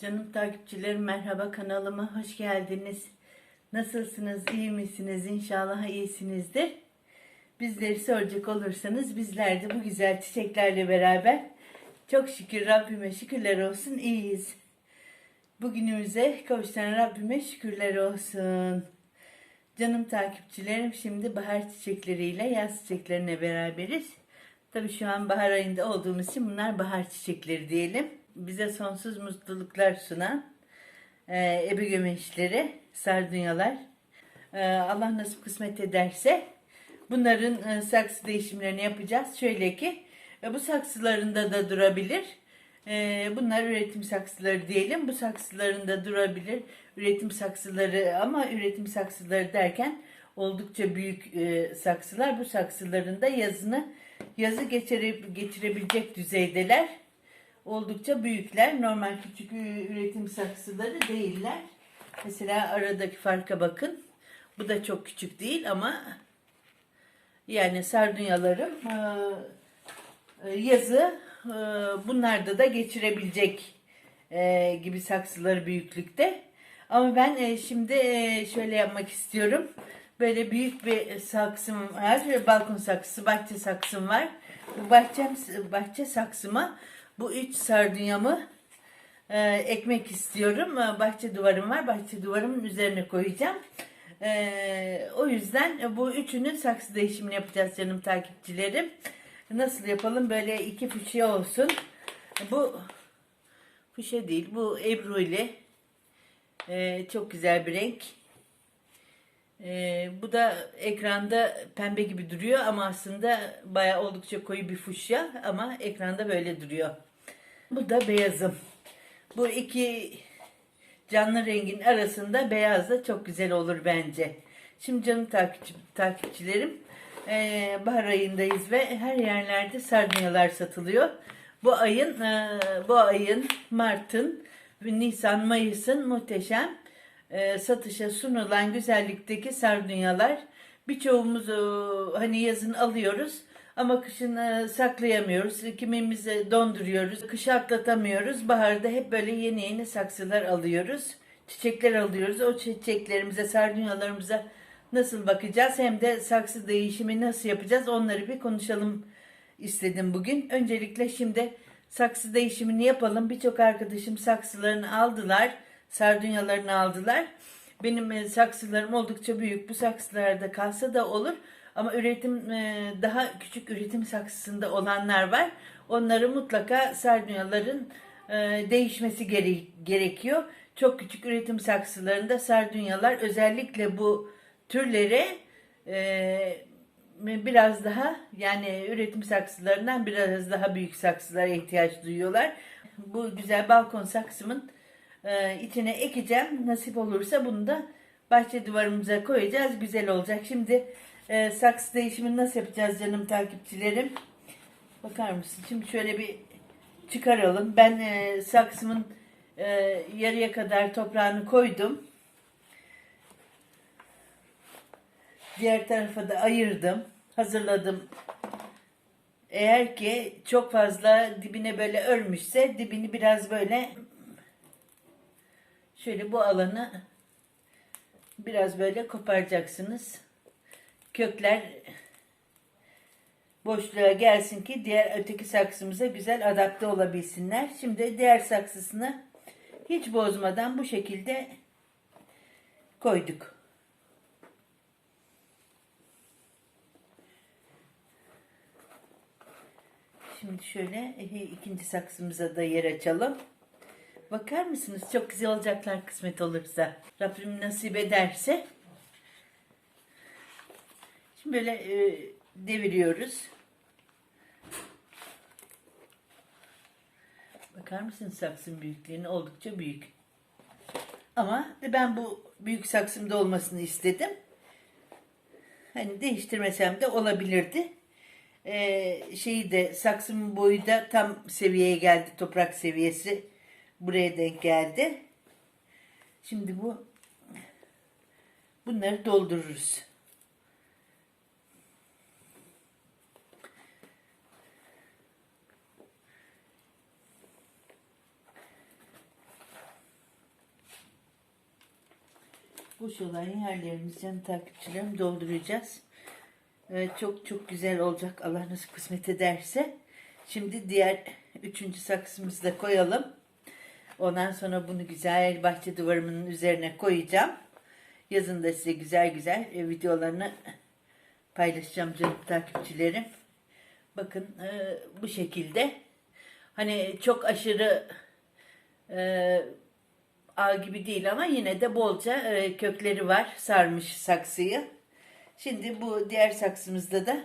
Canım takipçilerim merhaba kanalıma hoş geldiniz. Nasılsınız, iyi misiniz? İnşallah iyisinizdir. Bizleri soracak olursanız bizler de bu güzel çiçeklerle beraber çok şükür Rabbime şükürler olsun iyiyiz. Bugünümüze kavuşan Rabbime şükürler olsun. Canım takipçilerim şimdi bahar çiçekleriyle yaz çiçeklerine beraberiz. Tabii şu an bahar ayında olduğumuz için bunlar bahar çiçekleri diyelim. Bize sonsuz mutluluklar sunan e, ebe gömeçleri, sardunyalar. E, Allah nasip kısmet ederse bunların e, saksı değişimlerini yapacağız. Şöyle ki e, bu saksılarında da durabilir. E, bunlar üretim saksıları diyelim. Bu saksılarında durabilir. Üretim saksıları ama üretim saksıları derken oldukça büyük e, saksılar. Bu saksıların da yazını yazı geçirip geçirebilecek düzeydeler. Oldukça büyükler. Normal küçük üretim saksıları değiller. Mesela aradaki farka bakın. Bu da çok küçük değil ama yani sardunyalarım e, e, yazı e, bunlarda da geçirebilecek gibi saksıları büyüklükte. Ama ben şimdi şöyle yapmak istiyorum. Böyle büyük bir saksım var. Balkon saksısı, bahçe saksım var. Bahçem, bahçe saksıma bu üç sardunyamı e, ekmek istiyorum. E, Bahçe duvarım var. Bahçe duvarımın üzerine koyacağım. E, o yüzden bu üçünün saksı değişimini yapacağız canım takipçilerim. Nasıl yapalım? Böyle iki fuşya olsun. Bu fuşya değil. Bu Ebru ile e, çok güzel bir renk. E, bu da ekranda pembe gibi duruyor ama aslında bayağı oldukça koyu bir fuşya ama ekranda böyle duruyor. Bu da beyazım. Bu iki canlı rengin arasında beyaz da çok güzel olur bence. Şimdi canım takipçi, takipçilerim e, bahar ayındayız ve her yerlerde sardunyalar satılıyor. Bu ayın e, bu ayın Mart'ın Nisan Mayıs'ın muhteşem e, satışa sunulan güzellikteki sardunyalar. Birçoğumuz e, hani yazın alıyoruz ama kışın e, saklayamıyoruz. Kimimizi donduruyoruz. Kışı atlatamıyoruz. Baharda hep böyle yeni yeni saksılar alıyoruz. Çiçekler alıyoruz. O çiçeklerimize, sardunyalarımıza nasıl bakacağız hem de saksı değişimi nasıl yapacağız onları bir konuşalım istedim bugün. Öncelikle şimdi saksı değişimini yapalım. Birçok arkadaşım saksılarını aldılar. Sardunyalarını aldılar. Benim e, saksılarım oldukça büyük. Bu saksılarda kalsa da olur. Ama üretim e, daha küçük üretim saksısında olanlar var. Onları mutlaka sardunyaların e, değişmesi gere- gerekiyor. Çok küçük üretim saksılarında sardunyalar özellikle bu türlere biraz daha yani üretim saksılarından biraz daha büyük saksılara ihtiyaç duyuyorlar. Bu güzel balkon saksımın e, içine ekeceğim. Nasip olursa bunu da bahçe duvarımıza koyacağız. Güzel olacak. Şimdi e, saksı değişimini nasıl yapacağız canım takipçilerim? Bakar mısın? Şimdi şöyle bir çıkaralım. Ben e, saksımın e, yarıya kadar toprağını koydum. Diğer tarafa da ayırdım. Hazırladım. Eğer ki çok fazla dibine böyle örmüşse dibini biraz böyle şöyle bu alanı biraz böyle koparacaksınız. Kökler boşluğa gelsin ki diğer öteki saksımıza güzel adapte olabilsinler. Şimdi diğer saksısını hiç bozmadan bu şekilde koyduk. Şimdi şöyle ikinci saksımıza da yer açalım. Bakar mısınız? Çok güzel olacaklar kısmet olursa. Rabbim nasip ederse. Şimdi böyle e, deviriyoruz. Bakar mısınız saksın büyüklüğüne? Oldukça büyük. Ama ben bu büyük saksımda olmasını istedim. Hani değiştirmesem de olabilirdi. Ee, şeyi de saksımın boyu da tam seviyeye geldi. Toprak seviyesi buraya denk geldi. Şimdi bu bunları doldururuz. boş olan yerlerimizi canım takipçilerim dolduracağız. Evet, çok çok güzel olacak. Allah nasıl kısmet ederse. Şimdi diğer üçüncü saksımızı da koyalım. Ondan sonra bunu güzel bahçe duvarımın üzerine koyacağım. Yazın da size güzel güzel e, videolarını paylaşacağım canım takipçilerim. Bakın e, bu şekilde. Hani çok aşırı e, ağ gibi değil ama yine de bolca kökleri var sarmış saksıyı. Şimdi bu diğer saksımızda da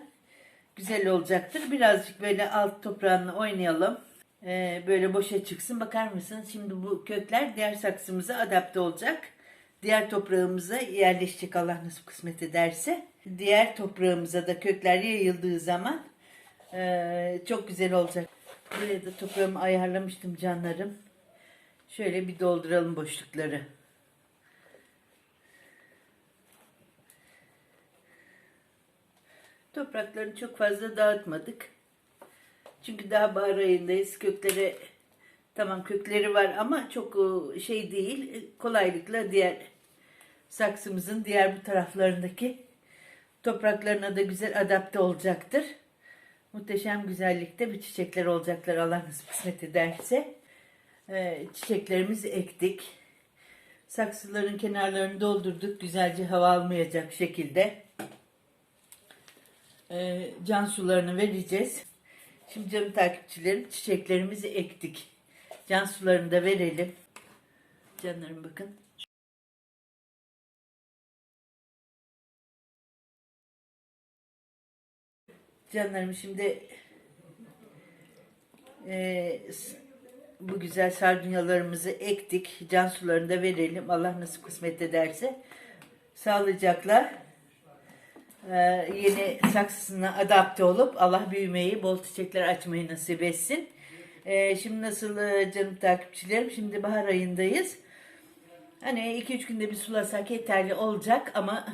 güzel olacaktır. Birazcık böyle alt toprağını oynayalım. E, böyle boşa çıksın. Bakar mısınız? Şimdi bu kökler diğer saksımıza adapte olacak. Diğer toprağımıza yerleşecek Allah nasip kısmet ederse. Diğer toprağımıza da kökler yayıldığı zaman e, çok güzel olacak. Buraya da toprağımı ayarlamıştım canlarım. Şöyle bir dolduralım boşlukları. Topraklarını çok fazla dağıtmadık. Çünkü daha bahar ayındayız. Kökleri tamam kökleri var ama çok e, şey değil. Kolaylıkla diğer saksımızın diğer bu taraflarındaki topraklarına da güzel adapte olacaktır. Muhteşem güzellikte bir çiçekler olacaklar Allah nasip kısmet ederse. Ee, çiçeklerimizi ektik. Saksıların kenarlarını doldurduk. Güzelce hava almayacak şekilde. Ee, can sularını vereceğiz. Şimdi canım takipçilerim çiçeklerimizi ektik. Can sularını da verelim. Canlarım bakın. Canlarım şimdi e, bu güzel sardunyalarımızı ektik. Can sularını da verelim. Allah nasip kısmet ederse. Sağlıcakla yeni saksısına adapte olup Allah büyümeyi, bol çiçekler açmayı nasip etsin. E, şimdi nasıl e, canım takipçilerim? Şimdi bahar ayındayız. Hani 2-3 günde bir sulasak yeterli olacak ama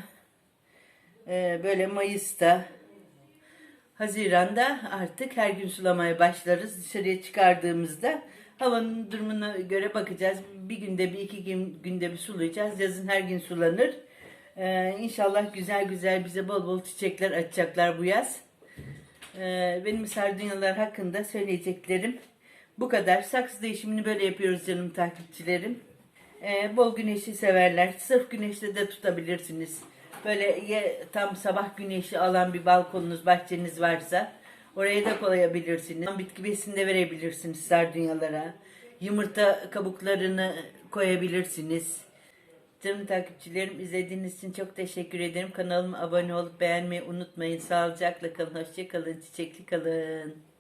e, böyle Mayıs'ta Haziran'da artık her gün sulamaya başlarız. Dışarıya çıkardığımızda havanın durumuna göre bakacağız. Bir günde bir iki gün, günde bir sulayacağız. Yazın her gün sulanır. Ee, inşallah güzel güzel bize bol bol çiçekler açacaklar bu yaz. Ee, benim sardunyalar hakkında söyleyeceklerim bu kadar. Saksı değişimini böyle yapıyoruz canım takipçilerim. Ee, bol güneşi severler. Sırf güneşte de tutabilirsiniz. Böyle ye, tam sabah güneşi alan bir balkonunuz, bahçeniz varsa oraya da koyabilirsiniz. Bitki besini de verebilirsiniz sardunyalara. Yumurta kabuklarını koyabilirsiniz. Canım takipçilerim izlediğiniz için çok teşekkür ederim. Kanalıma abone olup beğenmeyi unutmayın. Sağlıcakla kalın, hoşça kalın, çiçekli kalın.